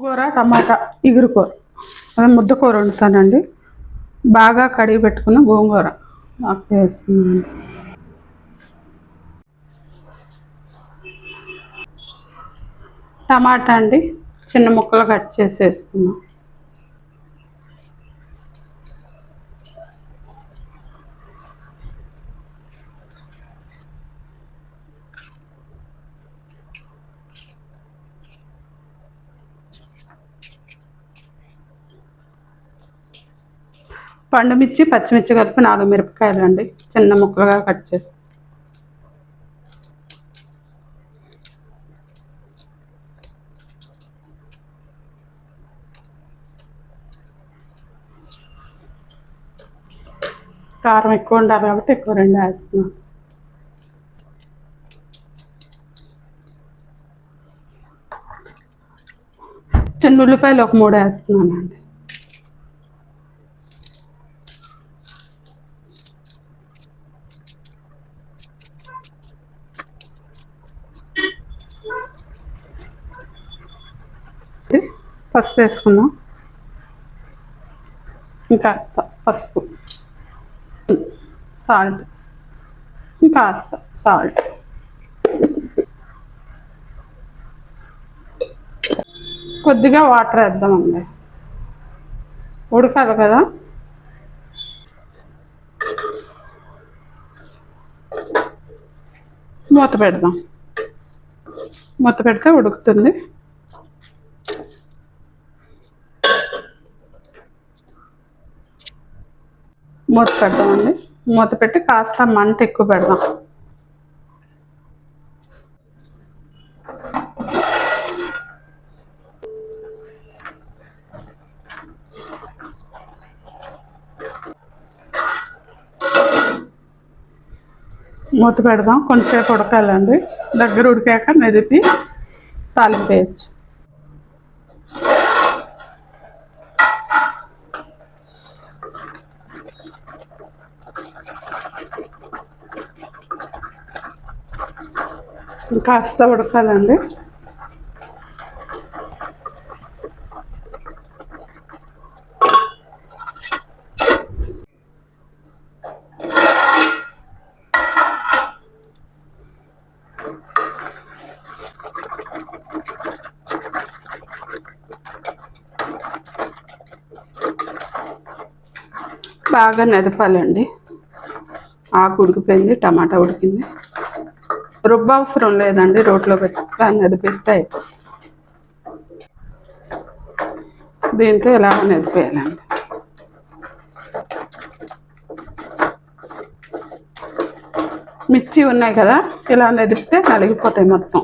కూర టమాటా ఇగురు కూర. అదే ముద్ద కూర వండుతానండి. బాగా కడిగి పెట్టుకున్న గోంగూర. ఆకు వేసుకున్నాను టమాటా అండి చిన్న ముక్కలు కట్ చేసి వేసుకున్నాం పండుమిర్చి పచ్చిమిర్చి కలిపి నాలుగు మిరపకాయలు అండి చిన్న ముక్కలుగా కట్ చేసి. కారం ఎక్కువ ఉండాలి కాబట్టి ఎక్కువ రెండు వేస్తున్నాను చిన్న ఉల్లిపాయలు ఒక మూడు వేస్తున్నాను అండి పసుపు వేసుకున్నాం. ఇంకాస్త పసుపు. సాల్ట్. ఇంకాస్త సాల్ట్. కొద్దిగా వాటర్ వేద్దామండి ఉడకదు కదా. మూత పెడదాం. మూత పెడితే ఉడుకుతుంది. మూత పెడదామండి. మూత పెట్టి కాస్త మంట ఎక్కువ పెడదాం. మూత పెడదాం. కొంచెంసేపు ఉడకాలండి. దగ్గర ఉడికాక మెదిపి తాలింపు వేయచ్చు. కాస్త ఉడకాలండి. బాగా నదపాలండి. ఆకు ఉడికిపోయింది టమాటా ఉడికింది. రుబ్బ అవసరం లేదండి రోట్లో పెట్టి నదిపిస్తే అయిపోతుంది. దీంతో ఇలా నదిపేయాలండి మిర్చి ఉన్నాయి కదా ఇలా నదిపితే నలిగిపోతాయి మొత్తం.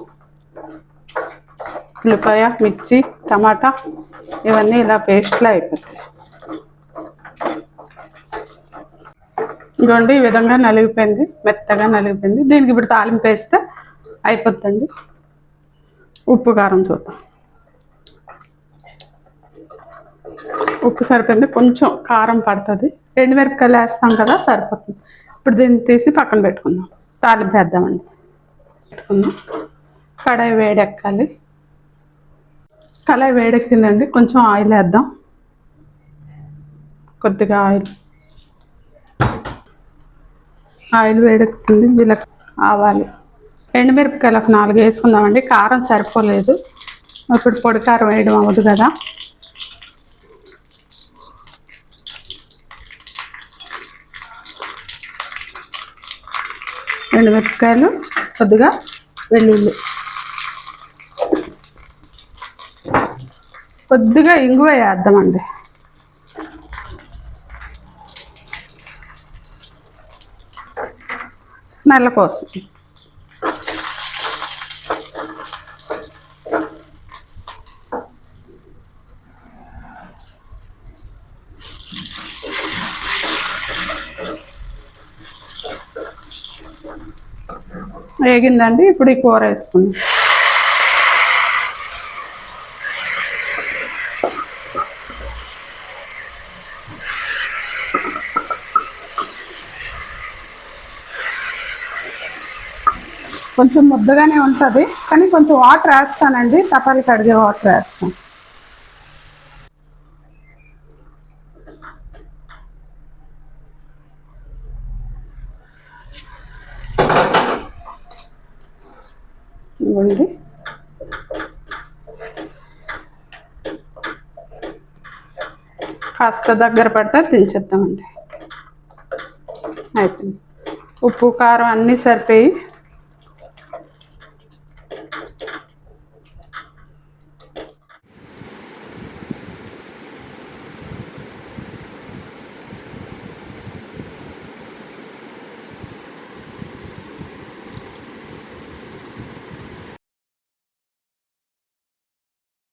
ఉల్లిపాయ మిర్చి టమాటా ఇవన్నీ ఇలా పేస్ట్లో అయిపోతాయి. ఇదిగోండి ఈ విధంగా నలిగిపోయింది మెత్తగా నలిగిపోయింది. దీనికి ఇప్పుడు తాలింపు వేస్తే అయిపోద్దండి ఉప్పు కారం చూద్దాం. ఉప్పు సరిపోయింది కొంచెం కారం పడుతుంది. ఎండుమిరపకాయలు వేస్తాం కదా సరిపోతుంది. ఇప్పుడు దీన్ని తీసి పక్కన పెట్టుకుందాం. తాలింపు వేద్దామండి. పెట్టుకుందాం. కడాయి వేడెక్కాలి. కడాయి వేడెక్కిందండి కొంచెం ఆయిల్ వేద్దాం. కొద్దిగా ఆయిల్. ఆయిల్ వేడెక్కుతుంది జీలక ఆవాలి. ఎండుమిరపకాయలు ఒక నాలుగు వేసుకుందామండి. కారం సరిపోలేదు. ఇప్పుడు పొడి కారం వేయడం అవ్వదు కదా. ఎండుమిరపకాయలు కొద్దిగా వెల్లుల్లి. కొద్దిగా ఇంగువ వేద్దామండి. స్మెల్ కోసం. వేగిందండి ఇప్పుడు ఈ కూర వేసుకుందాం. కొంచెం ముద్దగానే ఉంటుంది కానీ కొంచెం వాటర్ వేస్తానండి తపాలి కడిగే వాటర్ వేస్తాను ఇవ్వండి. కాస్త దగ్గర పడితే దించేద్దామండి. అయిపోయింది. ఉప్పు కారం అన్నీ సరిపోయి